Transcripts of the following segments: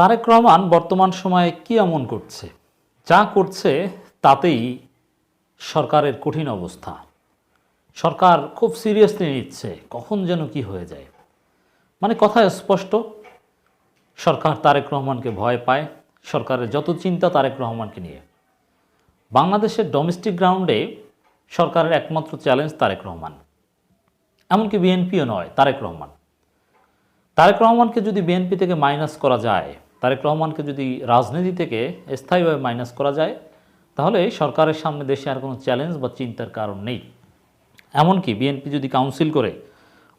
তারেক রহমান বর্তমান সময়ে কি এমন করছে? যা করছে তাতেই সরকারের কঠিন অবস্থা। সরকার খুব সিরিয়াসলি নিচ্ছে, কখন যেন কি হয়ে যায়। মানে কথা স্পষ্ট, সরকার তারেক রহমানকে ভয় পায়, সরকারের যত চিন্তা তারেক রহমানকে নিয়ে। বাংলাদেশের ডোমেস্টিক গ্রাউন্ডে সরকারের একমাত্র চ্যালেঞ্জ তারেক রহমান। এমনকি বিএনপিও নয়, তারেক রহমান। তারেক রহমানকে যদি বিএনপি থেকে মাইনাস করা যায় তারেক রহমানকে যদি রাজনীতি থেকে স্থায়ীভাবে মাইনাস করা যায়, তাহলে সরকারের সামনে দেশে আর কোনো চ্যালেঞ্জ বা চিন্তার কারণ নেই। এমনকি বিএনপি যদি কাউন্সিল করে,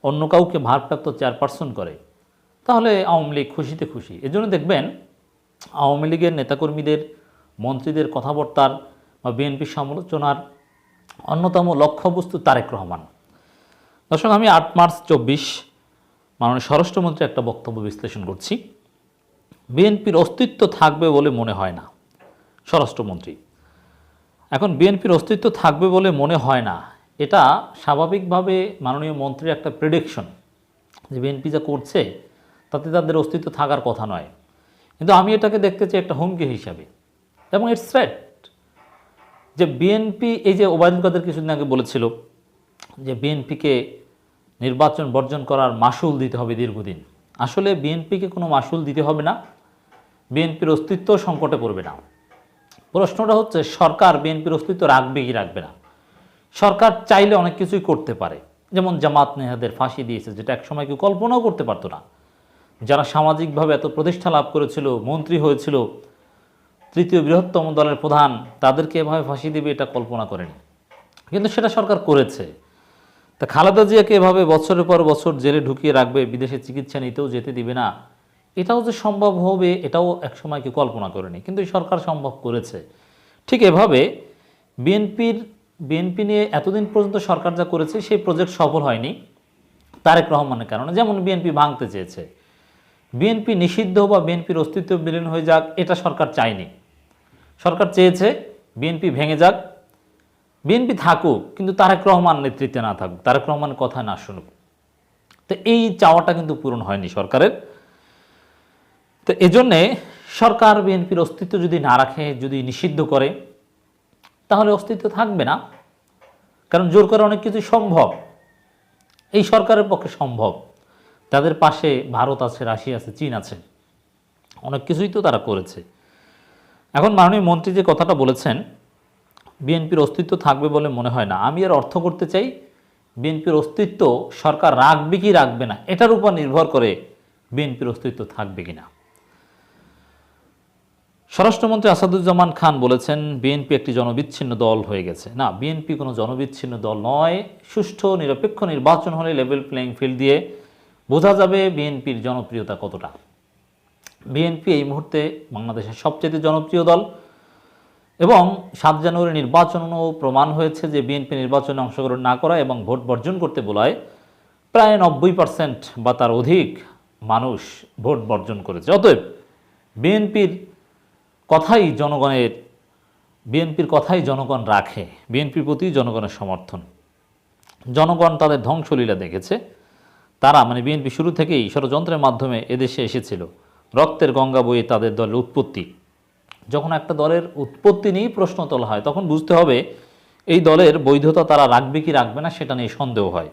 অন্য কাউকে ভারপ্রাপ্ত চেয়ারপারসন করে, তাহলে আওয়ামী লীগ খুশিতে খুশি। এজন্য দেখবেন, আওয়ামী লীগের নেতাকর্মীদের, মন্ত্রীদের কথাবার্তার বা বিএনপির সমালোচনার অন্যতম লক্ষ্যবস্তু তারেক রহমান। দর্শক, আমি আট মার্চ চব্বিশ মাননীয় স্বরাষ্ট্রমন্ত্রী একটা বক্তব্য বিশ্লেষণ করছি। বিএনপির অস্তিত্ব থাকবে বলে মনে হয় না। স্বরাষ্ট্রমন্ত্রী, এখন বিএনপির অস্তিত্ব থাকবে বলে মনে হয় না। এটা স্বাভাবিকভাবে মাননীয় মন্ত্রীর একটা প্রেডিকশন যে বিএনপি যা করছে, তাতে তাদের অস্তিত্ব থাকার কথা নয়। কিন্তু আমি এটাকে দেখতে চাই একটা হুমকি হিসাবে। এবং ইটস রাইট যে বিএনপি, এই যে ওবায়দুল কাদের কিছুদিন আগে বলেছিল যে বিএনপিকে নির্বাচন বর্জন করার মাসুল দিতে হবে দীর্ঘদিন। আসলে বিএনপিকে কোনো মাসুল দিতে হবে না। বিএনপির অস্তিত্ব সংকটে পড়বে না। প্রশ্নটা হচ্ছে, সরকার বিএনপির অস্তিত্ব রাখবে কি রাখবে না? সরকার চাইলে অনেক কিছুই করতে পারে। যেমন জামাত নেহাদের ফাঁসি দিয়েছে, যেটা একসময় কেউ কল্পনাও করতে পারতো না। যারা সামাজিকভাবে এত প্রতিষ্ঠা লাভ করেছিল, মন্ত্রী হয়েছিল, তৃতীয় বৃহত্তম দলের প্রধান, তাদেরকে এভাবে ফাঁসি দেবে, এটা কল্পনা করেনি। কিন্তু সেটা সরকার করেছে। তা খালেদা জিয়াকে এভাবে বছরের পর বছর জেলে ঢুকিয়ে রাখবে, বিদেশে চিকিৎসা নিতেও যেতে দিবে না। এটাও যে সম্ভব হবে, এটাও একসময় কেউ কল্পনা করেনি, কিন্তু সরকার সম্ভব করেছে। ঠিক এভাবে বিএনপির, বিএনপি নিয়ে এতদিন পর্যন্ত সরকার যা করেছে, সেই প্রজেক্ট সফল হয়নি তারেক রহমানের কারণে, যেমন বিএনপি ভাঙতে চেয়েছে। বিএনপি নিষিদ্ধ বা বিএনপির অস্তিত্ব বিলীন হয়ে যাক, এটা সরকার চায়নি। সরকার চেয়েছে বিএনপি ভেঙে যাক। বিএনপি থাকুক, কিন্তু তারেক রহমান নেতৃত্বে না থাকুক, তারেক রহমান কথা না শুনুক। তো এই চাওয়াটা কিন্তু পূরণ হয়নি সরকারের। তো এজন্যে সরকার বিএনপির অস্তিত্ব যদি না রাখে, যদি নিষিদ্ধ করে, তাহলে অস্তিত্ব থাকবে না। কারণ জোর করে অনেক কিছু সম্ভব। এই সরকারের পক্ষে সম্ভব। তাদের পাশে ভারত আছে, রাশিয়া আছে, চীন আছে। অনেক কিছুই তো তারা করেছে। এখন মাননীয় মন্ত্রী যে কথাটা বলেছেন, বিএনপির অস্তিত্ব থাকবে বলে মনে হয় না। আমি এর অর্থ করতে চাই, বিএনপির অস্তিত্ব সরকার রাখবে কি রাখবে না, এটার উপর নির্ভর করে বিএনপির অস্তিত্ব থাকবে কি না স্বরাষ্ট্রমন্ত্রী আসাদুজ্জামান খান বলেছেন, বিএনপি একটি জনবিচ্ছিন্ন দল হয়ে গেছে। না, বিএনপি কোনো জনবিচ্ছিন্ন দল নয়। সুষ্ঠু, নিরপেক্ষ নির্বাচন হলে লেভেল প্লেইং ফিল্ড দিয়ে বোঝা যাবে বিএনপির জনপ্রিয়তা কতটা। বিএনপি এই মুহূর্তে বাংলাদেশের সবচেয়ে জনপ্রিয় দল এবং সাত জানুয়ারি নির্বাচনও প্রমাণ হয়েছে যে বিএনপি নির্বাচনে অংশগ্রহণ না করা এবং ভোট বর্জন করতে বলায় প্রায় নব্বই পার্সেন্ট বা তার অধিক মানুষ ভোট বর্জন করেছে। অতএব বিএনপির কথাই জনগণের, বিএনপির কথাই জনগণ রাখে, বিএনপির প্রতি জনগণের সমর্থন। জনগণ তাদের ধ্বংসলীলা দেখেছে। তারা মানে বিএনপি শুরু থেকেই ষড়যন্ত্রের মাধ্যমে এদেশে এসেছিল। রক্তের গঙ্গা বইয়ে তাদের দলের উৎপত্তি। যখন একটা দলের উৎপত্তি নিয়েই প্রশ্ন তোলা হয়, তখন বুঝতে হবে এই দলের বৈধতা তারা রাখবে কি রাখবে না, সেটা নিয়ে সন্দেহ হয়।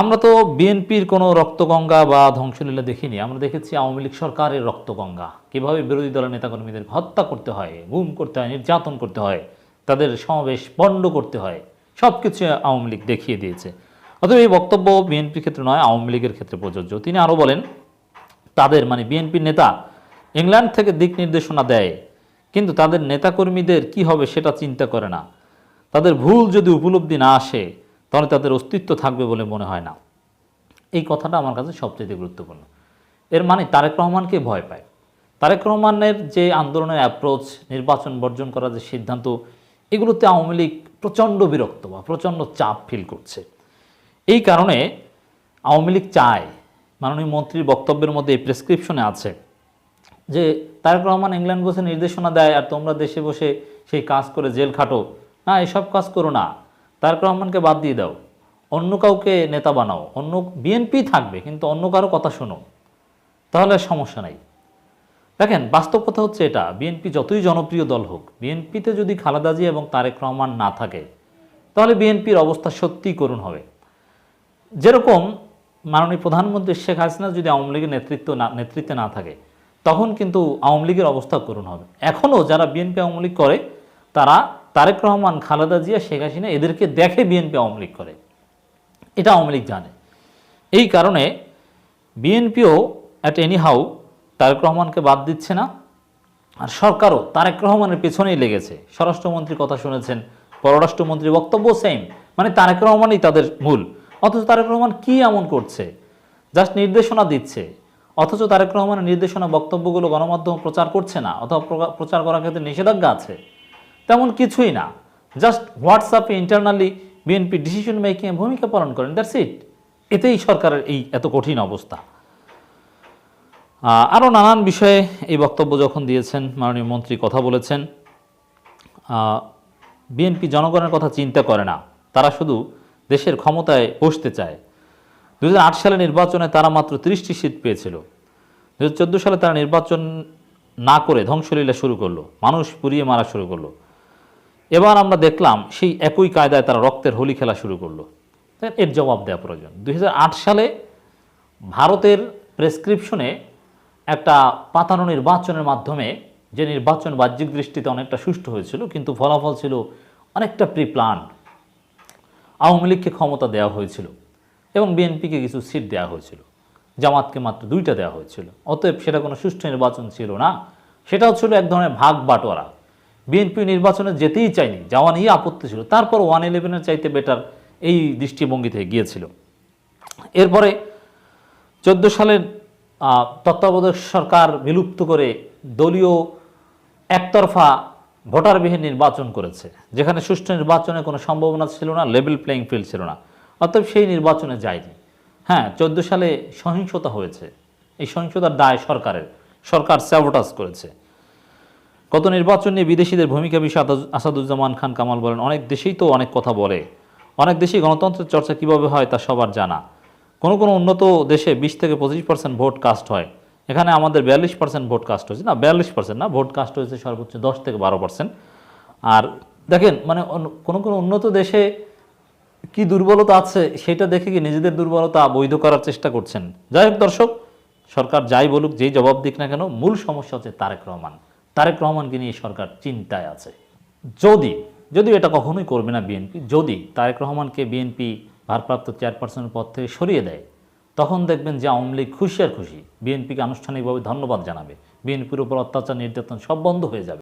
আমরা তো বিএনপির কোনো রক্তগঙ্গা বা ধ্বংসলীলা দেখিনি। আমরা দেখেছি আওয়ামী লীগ সরকারের রক্তগঙ্গা। কীভাবে বিরোধী দলের নেতাকর্মীদের হত্যা করতে হয়, গুম করতে হয়, নির্যাতন করতে হয়, তাদের সমাবেশ বন্ধ করতে হয় সব কিছু আওয়ামী লীগ দেখিয়ে দিয়েছে। অতএব এই বক্তব্য বিএনপির ক্ষেত্রে নয়, আওয়ামী লীগের ক্ষেত্রে প্রযোজ্য। তিনি আরও বলেন, তাদের মানে বিএনপির নেতা ইংল্যান্ড থেকে দিক নির্দেশনা দেয়, কিন্তু তাদের নেতাকর্মীদের কি হবে সেটা চিন্তা করে না। তাদের ভুল যদি উপলব্ধি না আসে তাহলে তাদের অস্তিত্ব থাকবে বলে মনে হয় না। এই কথাটা আমার কাছে সবচেয়ে গুরুত্বপূর্ণ। এর মানে তারেক রহমানকে ভয় পায়? তারেক রহমানের যে আন্দোলনের অ্যাপ্রোচ নির্বাচন বর্জন করার যে সিদ্ধান্ত, এগুলোতে আওয়ামী লীগ প্রচণ্ড বিরক্ত বা প্রচণ্ড চাপ ফিল করছে। এই কারণে আওয়ামী লীগ চায়, মাননীয় মন্ত্রীর বক্তব্যের মধ্যে এই প্রেসক্রিপশনে আছে যে, তারেক রহমান ইংল্যান্ড বসে নির্দেশনা দেয় আর তোমরা দেশে বসে সেই কাজ করে জেল খাটো। না, এসব কাজ করো না। তারেক রহমানকে বাদ দিয়ে দাও। অন্য কাউকে নেতা বানাও। অন্য বিএনপি থাকবে, কিন্তু অন্য কারও কথা শোনো। তাহলে সমস্যা নাই। দেখেন, বাস্তব কথা হচ্ছে এটা বিএনপি যতই জনপ্রিয় দল হোক বিএনপিতে যদি খালেদা জিয়া এবং তারেক রহমান না থাকে, তাহলে বিএনপির অবস্থা সত্যিই করুণ হবে। যেরকম মাননীয় প্রধানমন্ত্রী শেখ হাসিনা যদি আওয়ামী লীগের নেতৃত্ব না, নেতৃত্বে না থাকে, তখন কিন্তু আওয়ামী লীগের অবস্থা করুণ হবে। এখনও যারা বিএনপি আওয়ামী লীগ করে, তারা তারেক রহমান, খালেদা জিয়া, শেখ হাসিনা এদেরকে দেখে বিএনপি আওয়ামী লীগ করে। এটা আওয়ামী লীগ জানে। এই কারণে বিএনপিও অ্যাট এনি হাউ তারেক রহমানকে বাদ দিচ্ছে না। আর সরকারও তারেক রহমানের পেছনেই লেগেছে। স্বরাষ্ট্রমন্ত্রীর কথা শুনেছেন, পররাষ্ট্রমন্ত্রীর বক্তব্য সেম মানে তারেক রহমানই তাদের মূল। অথচ তারেক রহমান কি এমন করছে? জাস্ট নির্দেশনা দিচ্ছে। অথচ তারেক রহমানের নির্দেশনা বক্তব্যগুলো গণমাধ্যম প্রচার করছে না, অথবা প্রচার করার ক্ষেত্রে নিষেধাজ্ঞা আছে। তেমন কিছুই না। জাস্ট হোয়াটসঅ্যাপে ইন্টারনালি বিএনপি ডিসিশন মেকিংয়ে ভূমিকা পালন করেন দ্যাটস ইট এতেই সরকারের এই এত কঠিন অবস্থা। আরও নানান বিষয়ে এই বক্তব্য যখন দিয়েছেন, মাননীয় মন্ত্রী কথা বলেছেন বিএনপি জনগণের কথা চিন্তা করে না। তারা শুধু দেশের ক্ষমতায় বসতে চায়। দু হাজার আট সালে নির্বাচনে তারা মাত্র তিরিশটি সিট পেয়েছিল। দু হাজার চোদ্দ সালে তারা নির্বাচন না করে ধ্বংসলীলা শুরু করল। মানুষ পুড়িয়ে মারা শুরু করল। এবার আমরা দেখলাম সেই একই কায়দায় তারা রক্তের হোলি খেলা শুরু করল। এর জবাব দেওয়া প্রয়োজন। দুই হাজার আট সালে ভারতের প্রেসক্রিপশনে একটা পাতানো নির্বাচনের মাধ্যমে যে নির্বাচন বাহ্যিক দৃষ্টিতে অনেকটা সুষ্ঠু হয়েছিল, কিন্তু ফলাফল ছিল অনেকটা প্রি প্ল্যান আওয়ামী লীগকে ক্ষমতা দেওয়া হয়েছিল এবং বিএনপিকে কিছু সিট দেওয়া হয়েছিল। জামাতকে মাত্র দুইটা দেওয়া হয়েছিল। অতএব সেটা কোনো সুষ্ঠু নির্বাচন ছিল না। সেটাও ছিল এক ধরনের ভাগ বাটোয়ারা। বিএনপি নির্বাচনে যেতেই চায়নি, যাওয়া নিয়ে আপত্তি ছিল। তারপর ওয়ান ইলেভেনের চাইতে বেটার এই দৃষ্টিভঙ্গিতে গিয়েছিল। এরপরে চোদ্দ সালের তত্ত্বাবধায়ক সরকার বিলুপ্ত করে দলীয় একতরফা ভোটারবিহীন নির্বাচন করেছে, যেখানে সুষ্ঠু নির্বাচনের কোনো সম্ভাবনা ছিল না লেভেল প্লেইং ফিল্ড ছিল না। অতএব সেই নির্বাচনে যায়নি। হ্যাঁ চোদ্দ সালে সহিংসতা হয়েছে। এই সহিংসতার দায় সরকারের। সরকার স্যাবোটাস করেছে। গত নির্বাচন নিয়ে বিদেশিদের ভূমিকা বিষয়ে আসাদুজ্জামান খান কামাল বলেন, অনেক দেশেই তো অনেক কথা বলে। অনেক দেশেই গণতন্ত্রের চর্চা কীভাবে হয় তা সবার জানা। কোনো কোনো উন্নত দেশে বিশ থেকে পঁচিশ পার্সেন্ট ভোট কাস্ট হয়। এখানে আমাদের বিয়াল্লিশ পার্সেন্ট ভোট কাস্ট হয়েছে। না, বিয়াল্লিশ পার্সেন্ট না, ভোট কাস্ট হয়েছে সর্বোচ্চ দশ থেকে বারো পার্সেন্ট আর দেখেন মানে কোনো কোনো উন্নত দেশে কি দুর্বলতা আছে সেটা দেখে কি নিজেদের দুর্বলতা বৈধ করার চেষ্টা করছেন? যাই হোক দর্শক, সরকার যাই বলুক, যেই জবাব দিক না কেন, মূল সমস্যা হচ্ছে তারেক রহমান। তারেক রহমানকে নিয়ে সরকার চিন্তায় আছে। যদি যদি এটা কখনোই করবে না বিএনপি যদি তারেক রহমানকে বিএনপি ভারপ্রাপ্ত চেয়ারপারসনের পদ থেকে সরিয়ে দেয়, তখন দেখবেন যে আওয়ামী লীগ খুশি আর খুশি। বিএনপিকে আনুষ্ঠানিকভাবে ধন্যবাদ জানাবে। বিএনপির উপর অত্যাচার, নির্যাতন সব বন্ধ হয়ে যাবে।